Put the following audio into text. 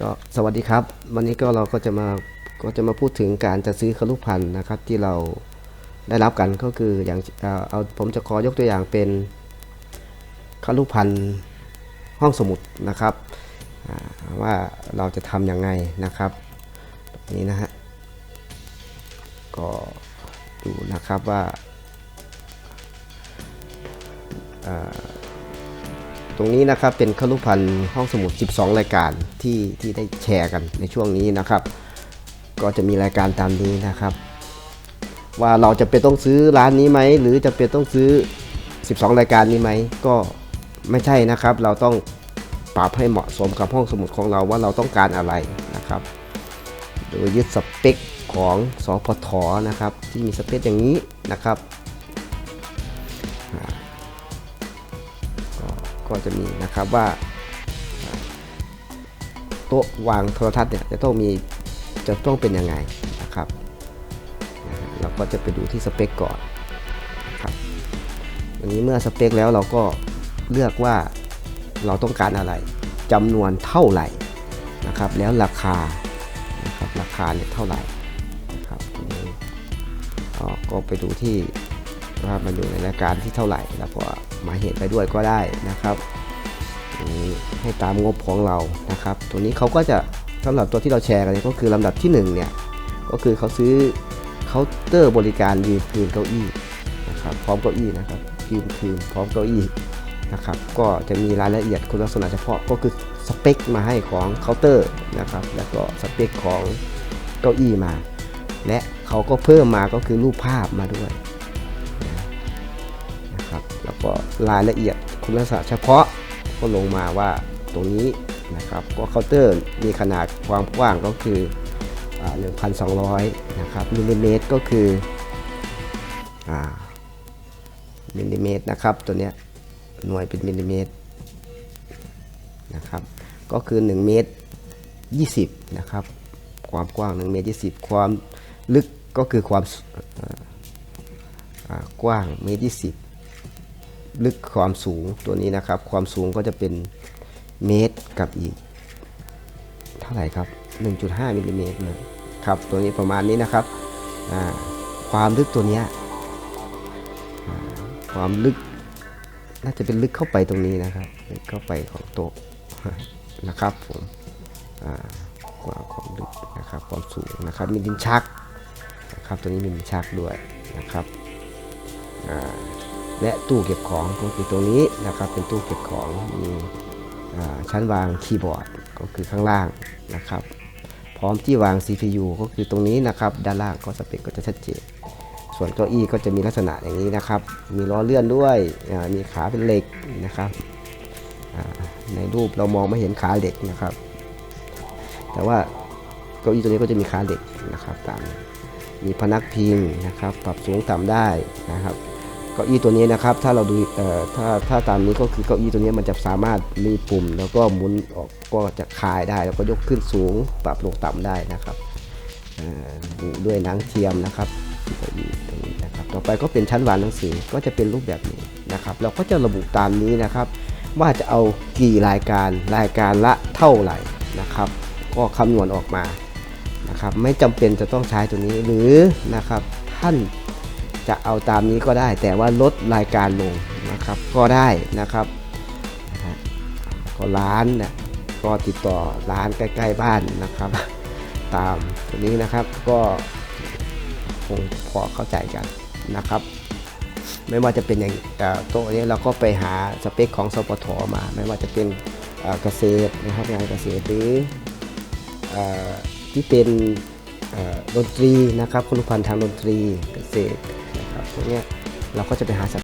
ก็สวัสดีครับ วันนี้ก็เราก็จะมาก็จะมาพูดถึงการจะซื้อคลุพันธุ์นะครับที่เราได้รับกันก็คืออย่างเอาผมจะขอยกตัวอย่างเป็นคลุพันธุ์ห้องสมุดนะครับว่าเราจะทำยังไงนะครับนี่นะฮะก็ดูนะครับว่า ตรงนี้นะครับเป็นคลุพันธ์ห้องสมุด 12 รายการที่ที่ได้แชร์กันในช่วงนี้นะครับ ก็จะมีรายการตามนี้นะครับ ว่าเราจะเป็นต้องซื้อร้านนี้ไหมหรือจะเป็นต้องซื้อ 12 รายการนี้ไหมก็ไม่ใช่นะครับ เราต้องปรับให้เหมาะสมกับห้องสมุดของเราว่าเราต้องการอะไรนะครับ โดยยึดสเปคของสพทนะครับ ที่มีสเปคอย่างนี้นะครับ ก็จะมีนะครับว่าโต๊ะวางโทรทัศน์เนี่ยจะต้องมีจะต้องเป็นยังไงนะครับเราก็จะไปดูที่สเปคก่อนนะครับวันนี้เมื่อสเปคแล้วเราก็เลือกว่าเราต้องการอะไรจำนวนเท่าไหร่นะครับแล้วราคานะครับราคาเนี่ยเท่าไหร่นะครับก็ไปดูที่ ว่ามันอยู่ในรายการที่เท่าไหร่แล้วก็หมายเหตุไปด้วยก็ได้นะครับให้ตามงบของเรานะครับ ตัวนี้เขาก็จะสำหรับตัวที่เราแชร์กันก็คือลำดับที่1เนี่ยก็คือเขาซื้อเคาน์เตอร์บริการยืนคืนเก้าอี้นะครับพร้อมเก้าอี้นะครับยืนคืนพร้อมเก้าอี้นะครับก็จะมีรายละเอียดคุณลักษณะเฉพาะก็คือสเปคมาให้ของเคาน์เตอร์นะครับแล้วก็สเปคของเก้าอี้มา และเขาก็เพิ่มมาก็คือรูปภาพมาด้วย แล้วก็รายละเอียดคุณลักษณะเฉพาะก็ลงมาว่าตรงนี้นะครับก็เคาน์เตอร์มีขนาดความกว้างก็คืออ่า1,200 นะครับมิลลิเมตรก็คือมิลลิเมตรนะครับตัวเนี้ยหน่วยเป็นมิลลิเมตรนะครับก็คือ 1 เมตร 20 นะครับ ความกว้าง 1 เมตร 20 ความลึกก็คือความกว้างเมตร 20 ลึกความสูงตัวนี้นะครับ ความสูงก็จะเป็นเมตรกับอีก เท่าไหร่ครับ 1.5มิลลิเมตรนะครับตัวนี้ประมาณนี้นะครับความลึกตัวเนี้ยความลึกน่าจะเป็นลึกเข้าไปตรงนี้นะครับลึกเข้าไปของโต๊ะนะครับผมอ่าความความลึกนะครับความสูงนะครับมีดินชักนะครับตัวนี้มีดินชักด้วยนะครับอ่า และตู้เก็บของก็คือตรงนี้นะครับเป็นตู้เก็บของมีชั้นวางคีย์บอร์ดก็คือข้างล่างนะครับ พร้อมที่วาง CPU ก็คือตรงนี้นะครับ ด้านล่างก็สเปคก็จะชัดเจนส่วนเก้าอี้ก็จะมีลักษณะอย่างนี้นะครับ มีล้อเลื่อนด้วยมีขาเป็นเหล็กนะครับในรูปเรามองไม่เห็นขาเหล็กนะครับ แต่ว่าเก้าอี้ตัวนี้ก็จะมีขาเหล็กนะครับตามมีพนักพิงนะครับ ปรับสูงต่ำได้นะครับ เก้าอี้ตัวนี้นะครับ ถ้าเราดูถ้าถ้าตามนี้ก็คือเก้าอี้ตัวนี้มันจะสามารถมีปุ่ม แล้วก็หมุนออกก็จะคลายได้ แล้วก็ยกขึ้นสูงปรับลงต่ำได้นะครับดูด้วยหนังเทียมนะครับเก้าอี้ตรงนี้นะครับ ต่อไปก็เป็นชั้นวางหนังสือก็จะเป็นรูปแบบนี้นะครับ เราก็จะระบุตามนี้นะครับ ว่าจะเอากี่รายการรายการละเท่าไหร่นะครับ ก็คำนวณออกมานะครับ ไม่จำเป็นจะต้องใช้ตัวนี้หรือนะครับท่าน จะเอาตามนี้ก็ได้ แต่ว่าลดรายการลงนะครับ ก็ได้นะครับก็ร้านนี่ยก็ติดต่อร้านใกล้ ๆ บ้านนะครับ ตามตัวนี้นะครับก็คงพอเข้าใจกันนะครับ ไม่ว่าจะเป็นอย่างโต๊ะนี้เราก็ไปหาสเปคของสปทมา ไม่ว่าจะเป็นเกษตรนะครับงานเกษตรหรือที่เป็นดนตรีนะครับคุณพันธ์ทางดนตรีเกษตร นะครับพวกเนี้ยเราก็จะไปหาสั